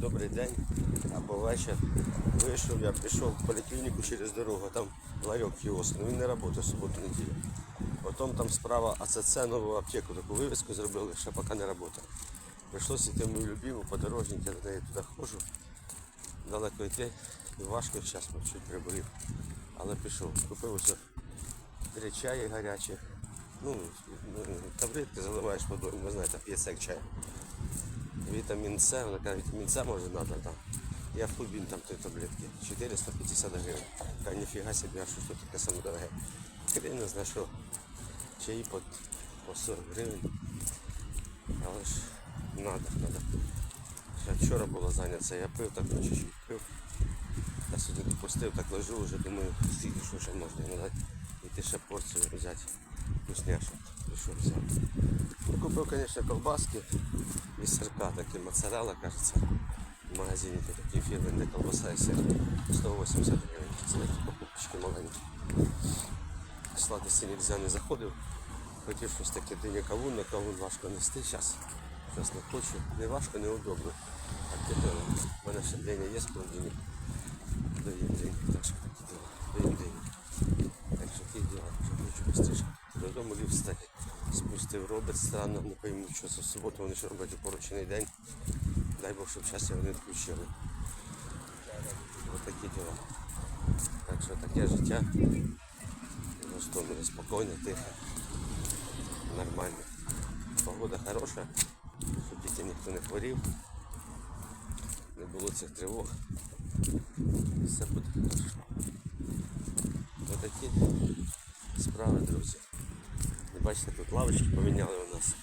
добрий день або вечір. Вийшов, я пішов в поліклініку через дорогу, там ларьок кіоск, ну він не працює суботу неділю. Потім там справа АЦЦ нову аптеку, таку вивіску зробили, ще поки не працює. Прийшлося йти мою любиму подорожник, я до туди ходжу. Далеко йти, і важко зараз чуть приболів. Але пішов, купив ось три чаї гарячі. Ну, ну, таблетки заливаєш водою, ви знаєте, п'єсек чай. Вітамін С, вона каже, вітамін С може треба там. Я в клубін там три таблетки. 450 гривень. Та ніфіга собі, а що тут таке саме дороге. Хрен не чаї по, по 40 гривень. Але ж надо, надо. Ще вчора було зайнято, я пив, так по чуть-чуть пив. Я сьогодні допустив, так лежу вже, думаю, скільки що ще можна надати. І ти ще порцію взяти вкусняшок. Прийшов взяв. Ну, купив, звісно, колбаски від сирка, такі моцарелла, кажеться. В магазині тут такі фірми, де колбаса і сир. 180 гривень. Це такі покупочки маленькі. Сладості нельзя не заходив. Хотів щось таке диня кавун, на кавун важко нести. Зараз щось не хочу. Не важко, не удобно. Так думаю, в мене ще диня є холодильник. Доїм день. Так що такі діла. Доїм день. Так що такі діла. Вже хочу пострижку. Додому лів встати. Спустив робить странно, не пойму, що це в суботу вони ще роблять упоручений день. Дай Бог, щоб зараз його не відключили. Ось такі діла. Так що таке життя. Гостомелі спокійно, тихо, нормально. Погода хороша, щоб дітей ніхто не хворів, не було цих тривог. Все буде хорошо. Ось такі справи, друзі. Бачите, тут лавочки поміняли у нас.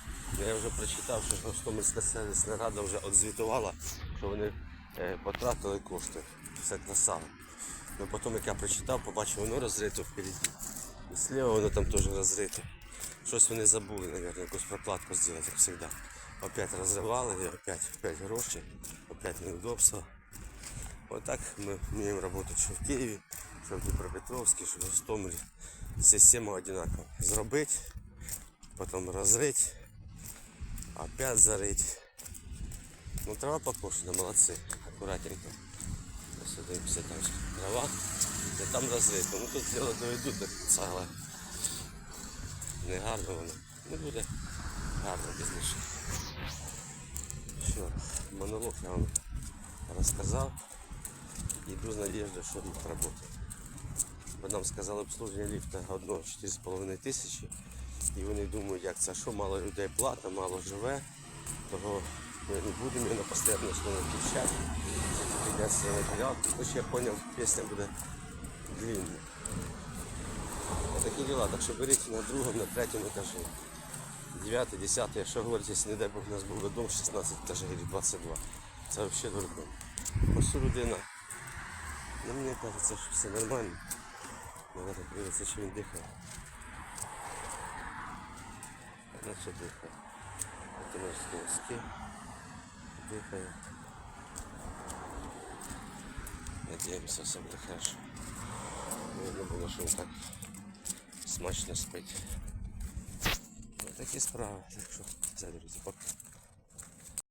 Я вже прочитав, що Гостомельська селищна рада вже відзвітувала, що вони е, потратили кошти. Все красава. Ну потім, як я прочитав, побачив, воно розрито впереді. І слева воно там теж розрито. Щось вони забули, мабуть, якусь прокладку зробити, як завжди. Опять розривали, і опять, опять гроші, опять неудобства. Отак ми вміємо працювати що в Києві, що в Дніпропетровській, що в Гостомелі. Система одинакова. Зробити, потім розрити, опять зарити. Ну трава покошена, молодці, акуратненько. Ось дивимося там ж трава, і там розрито. Ну тут діло доведуть до кінця, але не гарно воно. Не буде гарно пізніше. Що, монолог я вам розказав. Йду з надіждою, що ліфт працює. Бо нам сказали обслуження ліфта одного 4,5 тисячі. І вони думають, як це, що мало людей плата, мало живе, того ми не будемо його на включати. Це прийдеться матеріал. Хоч я зрозумів, пісня буде длинна. Такі діла, так що беріть на другому, на третьому етажі. 9, 10, якщо говорить, якщо не дай Бог у нас був дом 16 етажів або 22. Це взагалі дурдом. Ось людина. Ну, мені кажеться, що все нормально. Треба подивитися, що він дихає. Наче дихає. Це наш скользкий. Дихає. Надіємося, все буде хорошо. Видно було, що він так смачно спить. Ось такі справи. Так що, все, друзі, пока.